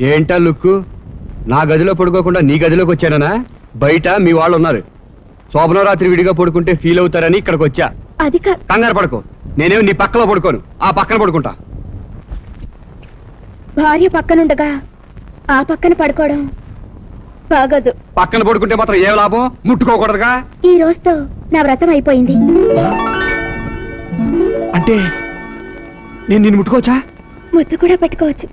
ఏంటా లుక్కు? నా గదిలో పడుకోకుండా నీ గదిలోకి వచ్చానా బయట మీ వాళ్ళు ఉన్నారు శోభన రాత్రి విడిగా పడుకుంటే ఫీల్ అవుతారని ఇక్కడికి వచ్చా. అది కంగారు పడుకో. నేనేం నీ పక్కలో పడుకోను. ఆ పక్కన పడుకుంటా. భార్య పక్కనుండగా ఆ పక్కన పడుకోవడం బాగోదు. పక్కన పడుకుంటే మాత్రం ఏ లాభం? ముట్టుకోకూడదుగా? ఈ రోజుతో నా వ్రతం అయిపోయింది. అంటే నేను నిన్ను ముట్టుకోవచ్చా? ముద్దు కూడా పెట్టుకోవచ్చు.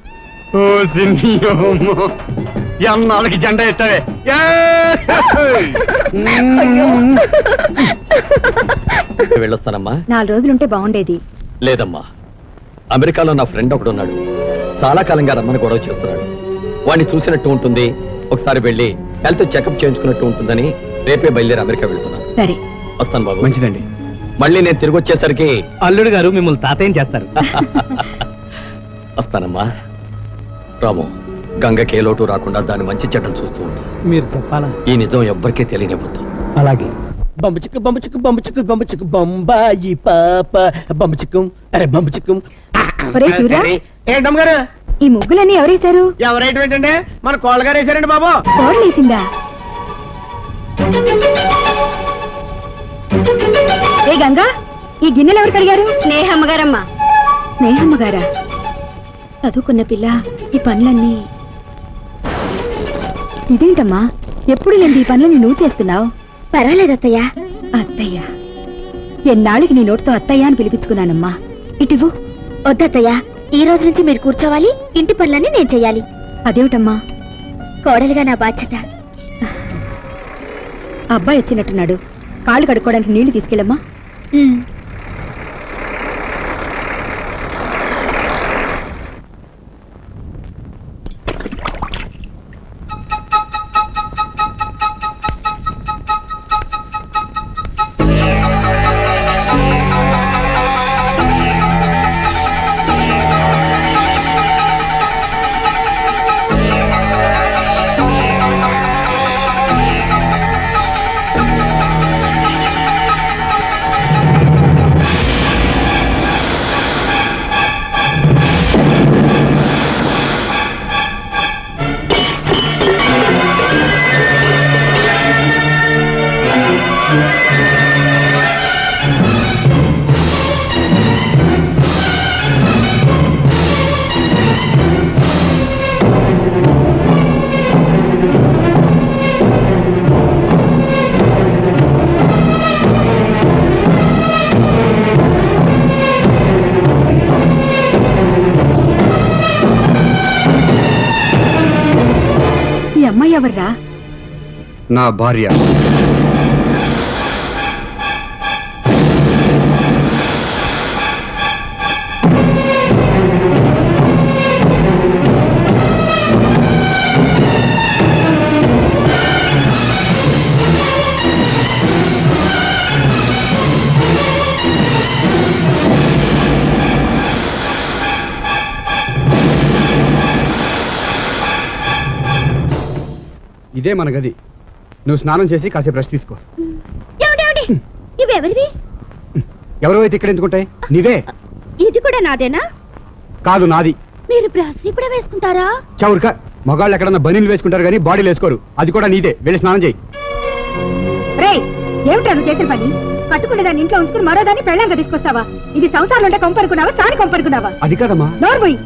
ఎన్నాళ్ళకి జెండా ఎత్తావే వెళ్ళొస్తానమ్మా. నాలుగు రోజులుంటే బాగుండేది. లేదమ్మా. అమెరికాలో నా ఫ్రెండ్ ఒకడు ఉన్నాడు చాలా కాలంగా రమ్మని గొడవ చేస్తున్నాడు. వాడిని చూసినట్టు ఉంటుంది. ఒకసారి వెళ్ళి హెల్త్ చెకప్ చేయించుకున్నట్టు ఉంటుందని రేపే బయలుదేరి అమెరికా వెళ్తున్నాను. సరే. వస్తాను బాబు. మంచిదండి. మళ్ళీ నేను తిరిగి వచ్చేసరికి అల్లుడు గారు మిమ్మల్ని తాతయ్యం చేస్తారు. వస్తానమ్మా. రాము గంగకి లోటు రాకుండా దాని మంచి చెడ్డలు చూస్తూ ఉంటా మీరు చెప్పాలా? ఈ నిజం ఎవ్వరికీ తెలియనివ్వద్దు. అలాగే. బంబు చిక్కు బంబు చిక్కు బంబు చిక్కు చిక్కు బొంబాయి పాప. చిక్కు అరే బంబు చిక్కు. ఒరే సూర్య. ఏంటమ్మ గారు ఈ ముగ్గులన్నీ ఎవరేశారు? ఎవరైతే ఏంటంటే మన కోళ్ళ గారు వేసారండి బాబు. కోడలేసిందా ఏ గంగా ఈ గిన్నెలు ఎవరు కడిగారు? స్నేహమ్మ గారమ్మా స్నేహమ్మ గారా చదువుకున్న పిల్ల ఈ పనులన్నీ. ఇదేంటమ్మా? ఎప్పుడు నేను ఈ పనులని నువ్వు చేస్తున్నావు? పర్వాలేదు అత్తయ్య. అత్తయ్య. ఎన్నాళ్ళకి నీ నోటితో అత్తయ్య అని పిలిపించుకున్నానమ్మా. ఇటివు వద్దత్తయ్య ఈ రోజు నుంచి మీరు కూర్చోవాలి ఇంటి పనులన్నీ నేను చెయ్యాలి అదేమిటమ్మా? కోడలిగా నా బాధ్యత. అబ్బాయి వచ్చినట్టున్నాడు. కాళ్ళు కడుక్కోవడానికి నీళ్ళు తీసుకెళ్ళమ్మా. ఎవర్రా నా భార్య ఇదే మన గది. నువ్వు స్నానం చేసి కాసేపు రెస్ట్ తీసుకో. ఇవెవరివి? ఎవరో అయితే ఇక్కడ ఎందుకుంటాయి నీవే. ఇది కూడా నాదేనా? కాదు నాది. మీరు బ్రాస్లీ కూడా వేసుకుంటారా? చౌరిక మగాళ్ళు ఎక్కడన్నా బనీలు వేసుకుంటారు కానీ బాడీలు వేసుకోరు. అది కూడా నీదే. వెళ్ళి స్నానం చేయి. రే ఏమిటా నువ్వు చేసిన పని? కట్టుకునే దాన్ని ఇంట్లో ఉంచుకుని మరో దాన్ని పెళ్ళంగా తీసుకొస్తావా? ఇది సంసారం ఉంటే కొంపనుకున్నావా సాని కొంపనుకున్నావా అది కాదమ్మా. నోర్మోయ్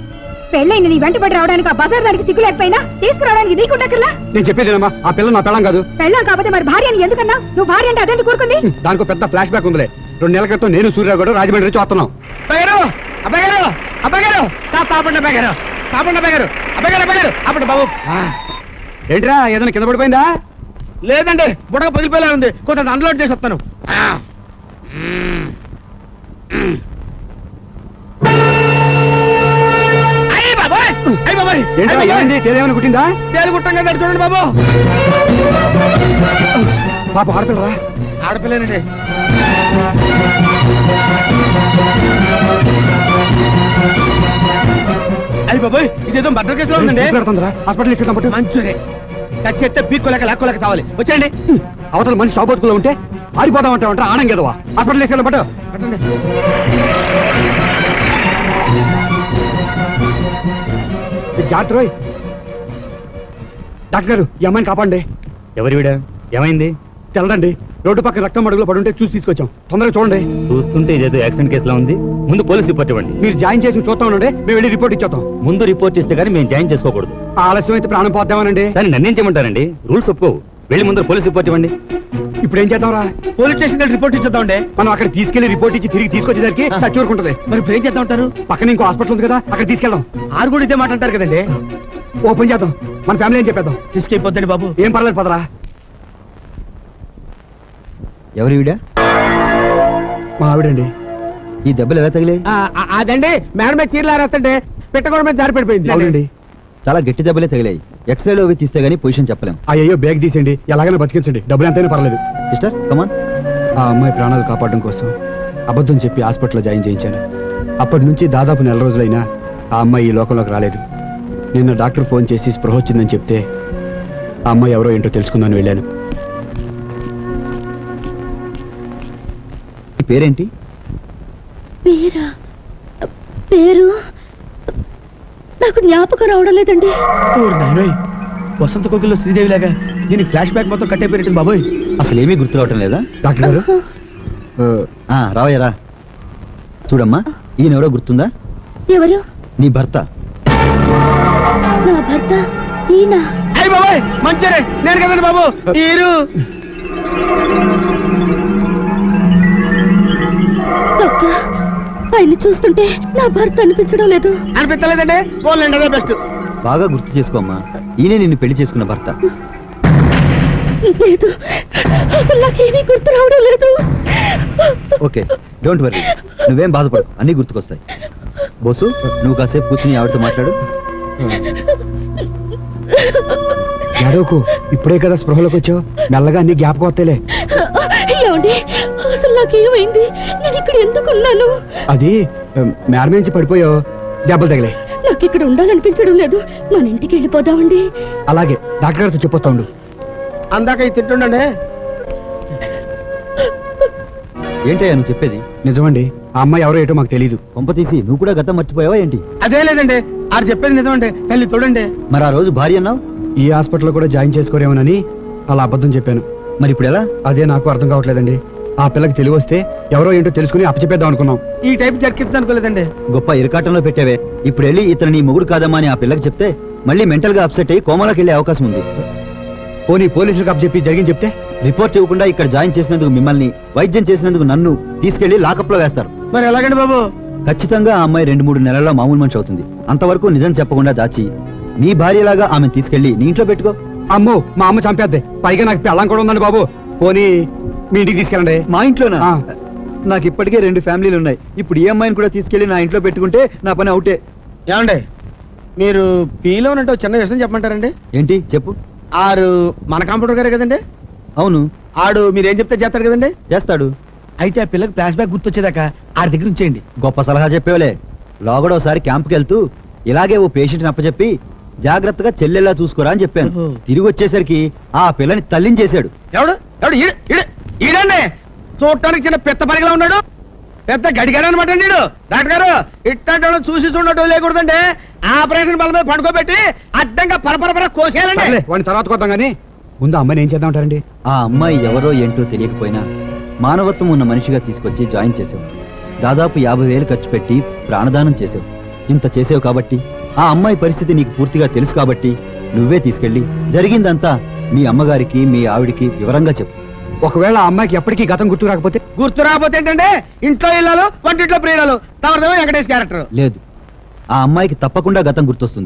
పెళ్ళైన నీ వెంటబడి రావడానికి ఆ బజార్ దానికి సిగ్గు లేకపోయినా తీసుకురావడానికి నీకుండకల్లా నేను చెప్పేదేనమ్మా ఆ పిల్ల నా పెళ్ళం కాదు. పెళ్ళాం కాకపోతే మరి భార్య అని ఎందుకన్నా? నువ్వు భార్య అంటే అదెందుకు కూరుకుంది? దానికి పెద్ద ఫ్లాష్ బ్యాక్ ఉందిలే. రెండు నెలల క్రితం నేను సూర్యరావు కూడా రాజమండ్రి నుంచి వస్తున్నాం. అబ్బాయి గారు అబ్బాయి గారు అబ్బాయి గారు తా- తాపండి అబ్బాయి గారు తాపండి అబ్బాయి గారు అబ్బాయి గారు అబ్బాయి గారు అప్పుడు బాబు. ఆ, ఏంట్రా ఏదైనా కింద పడిపోయిందా? లేదండి బుడగ పగిలిపోయేలా ఉంది. కొంత అన్లోడ్ చేసి వస్తాను. తేదేమైనా కుట్టిందా? తేలు కదా చూడండి బాబు. పాప ఆడపిల్లరా? ఆడపిల్లేనండి. అయ్యి బాబోయ్ ఇదేదో భద్ర కేసులో ఉందండి. పెడుతుందిరా హాస్పిటల్ ఇచ్చేద్దాం పట్టు. మంచురే. టచ్ చేస్తే పీక్కోలేక లాక్కోలేక చావాలి. వచ్చేయండి. అవతల మనిషి షాబోతుకులో ఉంటే ఆడిపోదాం అంటే ఉంటా ఆనంగేదవా హాస్పిటల్ పట్టండి. జాగ్రత్త డాక్టర్ గారు ఈ అమ్మాయిని కాపాడండి. ఎవరి వీడా? ఏమైంది? తెల్లడండి రోడ్డు పక్కన రక్తం అడుగులో పడుంటే చూసి తీసుకొచ్చాం. తొందరగా చూడండి. చూస్తుంటే ఇదేదో యాక్సిడెంట్ కేసులా ఉంది. ముందు పోలీస్ రిపోర్ట్ ఇవ్వండి. మీరు జాయిన్ చేసి చూస్తా ఉండండి. మేము వెళ్ళి రిపోర్ట్ ఇచ్చేద్దాం. ముందు రిపోర్ట్ ఇస్తే కానీ మేము జాయిన్ చేసుకోకూడదు. ఆలస్యం అయితే ప్రాణం పోద్దామనండి. దాన్ని నన్నేం చేయమంటారండి? రూల్స్ ఒప్పుకోవు. వెళ్ళి ముందు పోలీస్ రిపోర్ట్ ఇవ్వండి. ఇప్పుడు ఏం చేద్దాంరా? పోలీస్ స్టేషన్ దగ్గర రిపోర్ట్ ఇచ్చేద్దామండి. మనం అక్కడ తీసుకెళ్ళి రిపోర్ట్ ఇచ్చి తిరిగి తీసుకొచ్చేసరికి చచ్చి ఊరుకుంటది. మరి ఇప్పుడు ఏం చేద్దాం అంటారు? పక్కన ఇంకో హాస్పిటల్ ఉంది కదా అక్కడ తీసుకెళ్దాం. ఆరు కూడా ఇదే మాట అంటారు కదండి. ఓపెన్ చేద్దాం. మన ఫ్యామిలీ ఏం చెప్పేద్దాం? రిస్క్ అయిపోద్దండి బాబు. ఏం పర్లేదు పదరా. ఎవరి వీడా మా ఆవిడండి. ఈ దెబ్బలు ఎలా తగిలే ఆ, ఆ, అదండి మేడం మీద చీరలు ఆరేస్తుంటే పెట్టకుండా మీద జారి పడిపోయింది అవునండి. చాలా గట్టి దెబ్బలే తగిలాయి. ఎక్స్రేలో అవి తీస్తే గానీ పొజిషన్ చెప్పలేం. అయ్యో బ్యాగ్ తీసేయండి. ఎలాగైనా బతికించండి. డబ్బులు ఎంతైనా పర్లేదు సిస్టర్ కమాన్ ఆ అమ్మాయి ప్రాణాలు కాపాడడం కోసం అబద్ధం చెప్పి హాస్పిటల్లో జాయిన్ చేయించాను. అప్పటి నుంచి దాదాపు నెల రోజులైనా ఆ అమ్మాయి ఈ లోకంలోకి రాలేదు. నిన్న డాక్టర్ ఫోన్ చేసి స్పృహ వచ్చిందని చెప్తే ఆ అమ్మాయి ఎవరో ఏంటో తెలుసుకుందని వెళ్ళాను. పేరేంటి? పేరా పేరు? నాకు జ్ఞాపకం రావడం లేదండి. వసంత కోకిల్లో శ్రీదేవి లాగా దీని ఫ్లాష్ బ్యాక్ మొత్తం కట్టయిపోయినట్టు బాబోయ్. అసలు ఏమీ గుర్తు రావటం లేదా? డాక్టర్ గారు? ఆ, ఆ రావయ్య రా. చూడమ్మా ఈయన ఎవరో గుర్తుందా? ఎవరు? నీ భర్త. నా భర్త ఈయన. బాబోయ్ మంచిరే నేను కదండి బాబు తీరు ఆయన చూస్తుంటే నా భర్త అనిపించడం లేదు. అనిపించలేదండి. పోలేండి అదే బెస్ట్. బాగా గుర్తు చేసుకోమ్మా ఈయనే నిన్ను పెళ్ళి చేసుకున్న భర్త. లేదు. అసలు నాకేమీ గుర్తు రావడం లేదు. Okay don't worry. నువ్వేం బాధపడు అన్నీ గుర్తుకొస్తాయి. బోసు నువ్వు కాసేపు కూర్చుని ఆవిడతో మాట్లాడు. ఏడవకు ఇప్పుడే కదా స్పృహలోకి వచ్చావు. మెల్లగా అన్ని జ్ఞాపకం అసలు నాకేమైంది? నేను ఇక్కడ ఎందుకున్నాను అది మేడ నుంచి పడిపోయావు దెబ్బలు తగిలే నాకు ఇక్కడ ఉండాలనిపించడం లేదు. మన ఇంటికి వెళ్ళిపోదామండి. అలాగే డాక్టర్ గారితో చెప్పొస్తా ఉండు. అందాక ఇది తింటుండండి. ఏంటయ్యా నువ్వు చెప్పేది? నిజమండి ఆ అమ్మాయి ఎవరో ఏటో మాకు తెలియదు కొంప తీసి నువ్వు కూడా గతం మర్చిపోయావా ఏంటి? అదే లేదండి ఆడు చెప్పేది నిజమండి. తల్లి చూడండి. మరి ఆ రోజు భార్య అన్నావు? ఈ హాస్పిటల్లో కూడా జాయిన్ చేసుకోరేమోనని అలా అబద్ధం చెప్పాను. మరి ఇప్పుడు ఎలా? అదే నాకు అర్థం కావట్లేదండి. ఆ పిల్లకి తెలివి వస్తే ఎవరో ఏంటో తెలుసుకుని అప్పచెప్పేద్దాం అనుకున్నాం. ఈ టైప్ జరికిద్దాం అనుకోలేదండి. గొప్ప ఇరకాటంలో పెట్టావే. ఇప్పుడు వెళ్ళి ఇతను నీ మొగుడు కాదమ్మా అని ఆ పిల్లకి చెప్తే మళ్ళీ మెంటల్గా అప్సెట్ అయ్యి కోమాలోకి వెళ్ళే అవకాశం ఉంది. పోనీ పోలీసులకు అప్పచెప్పి జరిగింది చెప్తే రిపోర్ట్ ఇవ్వకుండా ఇక్కడ జాయిన్ చేసినందుకు మిమ్మల్ని వైద్యం చేసినందుకు నన్ను తీసుకెళ్ళి లాకప్లో వేస్తారు. మరి ఎలాగండి బాబు? ఖచ్చితంగా ఆ అమ్మాయి రెండు మూడు నెలల్లో మామూలు మనిషి అవుతుంది. అంతవరకు నిజం చెప్పకుండా దాచి నీ భార్యలాగా ఆమెను తీసుకెళ్ళి నీ ఇంట్లో పెట్టుకో. అమ్మో మా అమ్మ చంపేద్ది. పైగా నాకు పెళ్ళం కూడా ఉందండి బాబు. పోనీ మీ ఇంటికి తీసుకెళ్ళండి. మా ఇంట్లోనా? ఆ. నాకు ఇప్పటికే రెండు ఫ్యామిలీలు ఉన్నాయి. ఇప్పుడు ఈ అమ్మాయిని కూడా తీసుకెళ్ళి నా ఇంట్లో పెట్టుకుంటే నా పని అవుటే. ఏమండి? మీరు పీలో ఉన్నట్టు చిన్న విషయం చెప్పమంటారండి? ఏంటి? చెప్పు. ఆరు మన కంప్యూటర్ గారే కదండి? అవును. ఆడు మీరు ఏం చెప్తే చేస్తారు కదండి? చేస్తాడు. అయితే ఆ పిల్లకి ఫ్లాష్ బ్యాక్ గుర్తొచ్చేదాకా ఆడి దగ్గర ఉంచేయండి. గొప్ప సలహా చెప్పేవలే లోగడ ఒకసారి క్యాంప్కి వెళ్తూ ఇలాగే ఓ పేషెంట్ అప్పచెప్పి జాగ్రత్తగా చెల్లెలా చూసుకోరా అని చెప్పాను. ఓహో. తిరిగి వచ్చేసరికి ఆ పిల్లని తల్లించేశాడు ఎవడు? ఎవడు? ఈడు ఈడు. ఈడండి చూడటానికి చిన్న పెద్ద పరిగలా ఉన్నాడు. పెద్ద గడిగాడు అనమాట నీడు డాక్టర్ గారు వాళ్ళని చూసి చూడటం లేకూడదండి ఆపరేషన్ బల మీద పడుకోబెట్టి అడ్డంగా పరపరపర కోసేయాలండి. వాడిని తర్వాత కొద్దాం కానీ ముందు అమ్మాయిని ఏం చేద్దాం అంటారండి? ఆ అమ్మాయి ఎవరో ఏంటో తెలియకపోయినా మానవత్వం ఉన్న మనిషిగా తీసుకొచ్చి జాయిన్ చేసావు. దాదాపు యాభై వేలు ఖర్చు పెట్టి ప్రాణదానం చేసావు. ఇంత చేసావు కాబట్టి ఆ అమ్మాయి పరిస్థితి నీకు పూర్తిగా తెలుసు కాబట్టి నువ్వే తీసుకెళ్ళి జరిగిందంతా మీ అమ్మగారికి మీ ఆవిడికి వివరంగా చెప్పు. ఒకవేళ ఆ అమ్మాయికి ఎప్పటికీ గతం గుర్తు రాకపోతే? గుర్తు రాకపోతే ఏంటంటే ఇంట్లో ఇళ్ళాలు వంటింట్లో ప్రియులాలు తమరిదేమో వెంకటేష్ క్యారెక్టర్. లేదు. ఆ అమ్మాయికి తప్పకుండా గతం గుర్తొస్తుంది.